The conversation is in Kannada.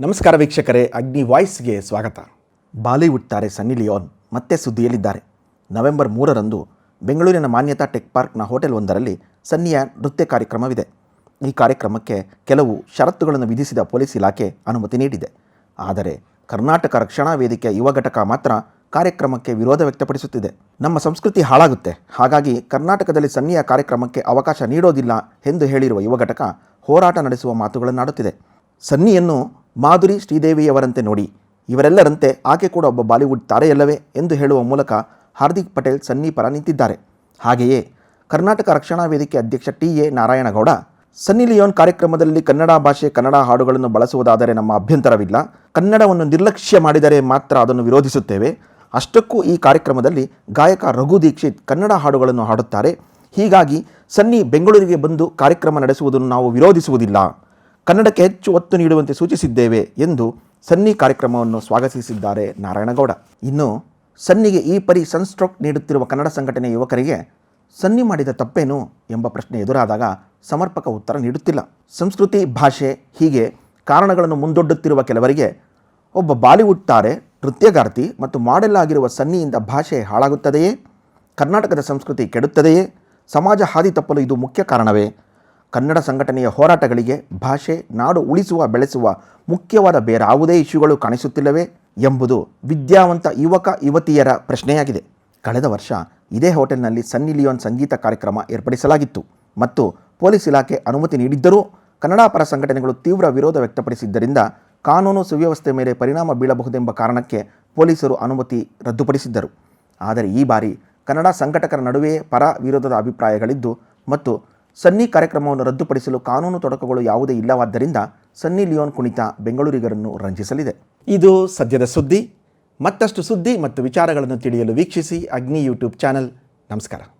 ನಮಸ್ಕಾರ ವೀಕ್ಷಕರೇ, ಅಗ್ನಿ ವಾಯ್ಸ್ಗೆ ಸ್ವಾಗತ. ಬಾಲಿವುಡ್ ತಾರೆ ಸನ್ನಿ ಲಿಯೋನ್ ಮತ್ತೆ ಸುದ್ದಿಯಲ್ಲಿದ್ದಾರೆ. ನವೆಂಬರ್ ಮೂರರಂದು ಬೆಂಗಳೂರಿನ ಮಾನ್ಯತಾ ಟೆಕ್ ಪಾರ್ಕ್ನ ಹೋಟೆಲ್ ಒಂದರಲ್ಲಿ ಸನ್ನಿಯ ನೃತ್ಯ ಕಾರ್ಯಕ್ರಮವಿದೆ. ಈ ಕಾರ್ಯಕ್ರಮಕ್ಕೆ ಕೆಲವು ಷರತ್ತುಗಳನ್ನು ವಿಧಿಸಿದ ಪೊಲೀಸ್ ಇಲಾಖೆ ಅನುಮತಿ ನೀಡಿದೆ. ಆದರೆ ಕರ್ನಾಟಕ ರಕ್ಷಣಾ ವೇದಿಕೆಯ ಯುವ ಘಟಕ ಮಾತ್ರ ಕಾರ್ಯಕ್ರಮಕ್ಕೆ ವಿರೋಧ ವ್ಯಕ್ತಪಡಿಸುತ್ತಿದೆ. ನಮ್ಮ ಸಂಸ್ಕೃತಿ ಹಾಳಾಗುತ್ತೆ. ಹಾಗಾಗಿ ಕರ್ನಾಟಕದಲ್ಲಿ ಸನ್ನಿಯ ಕಾರ್ಯಕ್ರಮಕ್ಕೆ ಅವಕಾಶ ನೀಡೋದಿಲ್ಲ ಎಂದು ಹೇಳಿರುವ ಯುವ ಘಟಕ ಹೋರಾಟ ನಡೆಸುವ ಮಾತುಗಳನ್ನಾಡುತ್ತಿದೆ. ಸನ್ನಿಯನ್ನು ಮಾಧುರಿ ಶ್ರೀದೇವಿಯವರಂತೆ ನೋಡಿ. ಇವರೆಲ್ಲರಂತೆ ಆಕೆ ಕೂಡ ಒಬ್ಬ ಬಾಲಿವುಡ್ ತಾರೆಯಲ್ಲವೇ ಎಂದು ಹೇಳುವ ಮೂಲಕ ಹಾರ್ದಿಕ್ ಪಟೇಲ್ ಸನ್ನಿ ಪರ ನಿಂತಿದ್ದಾರೆ. ಹಾಗೆಯೇ ಕರ್ನಾಟಕ ರಕ್ಷಣಾ ವೇದಿಕೆ ಅಧ್ಯಕ್ಷ T A Narayanagowda, Sunny Leone ಕಾರ್ಯಕ್ರಮದಲ್ಲಿ ಕನ್ನಡ ಭಾಷೆ, ಕನ್ನಡ ಹಾಡುಗಳನ್ನು ಬಳಸುವುದಾದರೆ ನಮ್ಮ ಅಭ್ಯಂತರವಿಲ್ಲ. ಕನ್ನಡವನ್ನು ನಿರ್ಲಕ್ಷ್ಯ ಮಾಡಿದರೆ ಮಾತ್ರ ಅದನ್ನು ವಿರೋಧಿಸುತ್ತೇವೆ. ಅಷ್ಟಕ್ಕೂ ಈ ಕಾರ್ಯಕ್ರಮದಲ್ಲಿ ಗಾಯಕ ರಘು ದೀಕ್ಷಿತ್ ಕನ್ನಡ ಹಾಡುಗಳನ್ನು ಹಾಡುತ್ತಾರೆ. ಹೀಗಾಗಿ ಸನ್ನಿ ಬೆಂಗಳೂರಿಗೆ ಬಂದು ಕಾರ್ಯಕ್ರಮ ನಡೆಸುವುದನ್ನು ನಾವು ವಿರೋಧಿಸುವುದಿಲ್ಲ. ಕನ್ನಡಕ್ಕೆ ಹೆಚ್ಚು ಒತ್ತು ನೀಡುವಂತೆ ಸೂಚಿಸಿದ್ದೇವೆ ಎಂದು ಸನ್ನಿ ಕಾರ್ಯಕ್ರಮವನ್ನು ಸ್ವಾಗತಿಸಿದ್ದಾರೆ ನಾರಾಯಣಗೌಡ. ಇನ್ನು ಸನ್ನಿಗೆ ಈ ಪರಿ ಸನ್ಸ್ಟ್ರೋಕ್ ನೀಡುತ್ತಿರುವ ಕನ್ನಡ ಸಂಘಟನೆ ಯುವಕರಿಗೆ ಸನ್ನಿ ಮಾಡಿದ ತಪ್ಪೇನು ಎಂಬ ಪ್ರಶ್ನೆ ಎದುರಾದಾಗ ಸಮರ್ಪಕ ಉತ್ತರ ನೀಡುತ್ತಿಲ್ಲ. ಸಂಸ್ಕೃತಿ, ಭಾಷೆ ಹೀಗೆ ಕಾರಣಗಳನ್ನು ಮುಂದೊಡ್ಡುತ್ತಿರುವ ಕೆಲವರಿಗೆ ಒಬ್ಬ ಬಾಲಿವುಡ್ ತಾರೆ ನೃತ್ಯಗಾರ್ತಿ ಮತ್ತು ಮಾಡೆಲ್ ಆಗಿರುವ ಸನ್ನಿಯಿಂದ ಭಾಷೆ ಹಾಳಾಗುತ್ತದೆಯೇ? ಕರ್ನಾಟಕದ ಸಂಸ್ಕೃತಿ ಕೆಡುತ್ತದೆಯೇ? ಸಮಾಜ ಹಾದಿ ತಪ್ಪಲು ಇದು ಮುಖ್ಯ ಕಾರಣವೇ? ಕನ್ನಡ ಸಂಘಟನೆಯ ಹೋರಾಟಗಳಿಗೆ ಭಾಷೆ ನಾಡು ಉಳಿಸುವ ಬೆಳೆಸುವ ಮುಖ್ಯವಾದ ಬೇರಾವುದೇ ಇಶ್ಯೂಗಳು ಕಾಣಿಸುತ್ತಿಲ್ಲವೇ ಎಂಬುದು ವಿದ್ಯಾವಂತ ಯುವಕ ಯುವತಿಯರ ಪ್ರಶ್ನೆಯಾಗಿದೆ. ಕಳೆದ ವರ್ಷ ಇದೇ ಹೋಟೆಲ್ನಲ್ಲಿ ಸನ್ನಿ ಲಿಯೋನ್ ಸಂಗೀತ ಕಾರ್ಯಕ್ರಮ ಏರ್ಪಡಿಸಲಾಗಿತ್ತು. ಮತ್ತು ಪೊಲೀಸ್ ಇಲಾಖೆ ಅನುಮತಿ ನೀಡಿದ್ದರೂ ಕನ್ನಡ ಪರ ಸಂಘಟನೆಗಳು ತೀವ್ರ ವಿರೋಧ ವ್ಯಕ್ತಪಡಿಸಿದ್ದರಿಂದ ಕಾನೂನು ಸುವ್ಯವಸ್ಥೆ ಮೇಲೆ ಪರಿಣಾಮ ಬೀಳಬಹುದೆಂಬ ಕಾರಣಕ್ಕೆ ಪೊಲೀಸರು ಅನುಮತಿ ರದ್ದುಪಡಿಸಿದ್ದರು. ಆದರೆ ಈ ಬಾರಿ ಕನ್ನಡ ಸಂಘಟಕರ ನಡುವೆಯೇ ಪರ ವಿರೋಧದ ಅಭಿಪ್ರಾಯಗಳಿದ್ದು ಮತ್ತು ಸನ್ನಿ ಕಾರ್ಯಕ್ರಮವನ್ನು ರದ್ದುಪಡಿಸಲು ಕಾನೂನು ತೊಡಕುಗಳು ಯಾವುದೇ ಇಲ್ಲವಾದ್ದರಿಂದ ಸನ್ನಿ ಲಿಯೋನ್ ಕುಣಿತ ಬೆಂಗಳೂರಿಗರನ್ನು ರಂಜಿಸಲಿದೆ. ಇದು ಸದ್ಯದ ಸುದ್ದಿ. ಮತ್ತಷ್ಟು ಸುದ್ದಿ ಮತ್ತು ವಿಚಾರಗಳನ್ನು ತಿಳಿಯಲು ವೀಕ್ಷಿಸಿ ಅಗ್ನಿ ಯೂಟ್ಯೂಬ್ ಚಾನಲ್. ನಮಸ್ಕಾರ.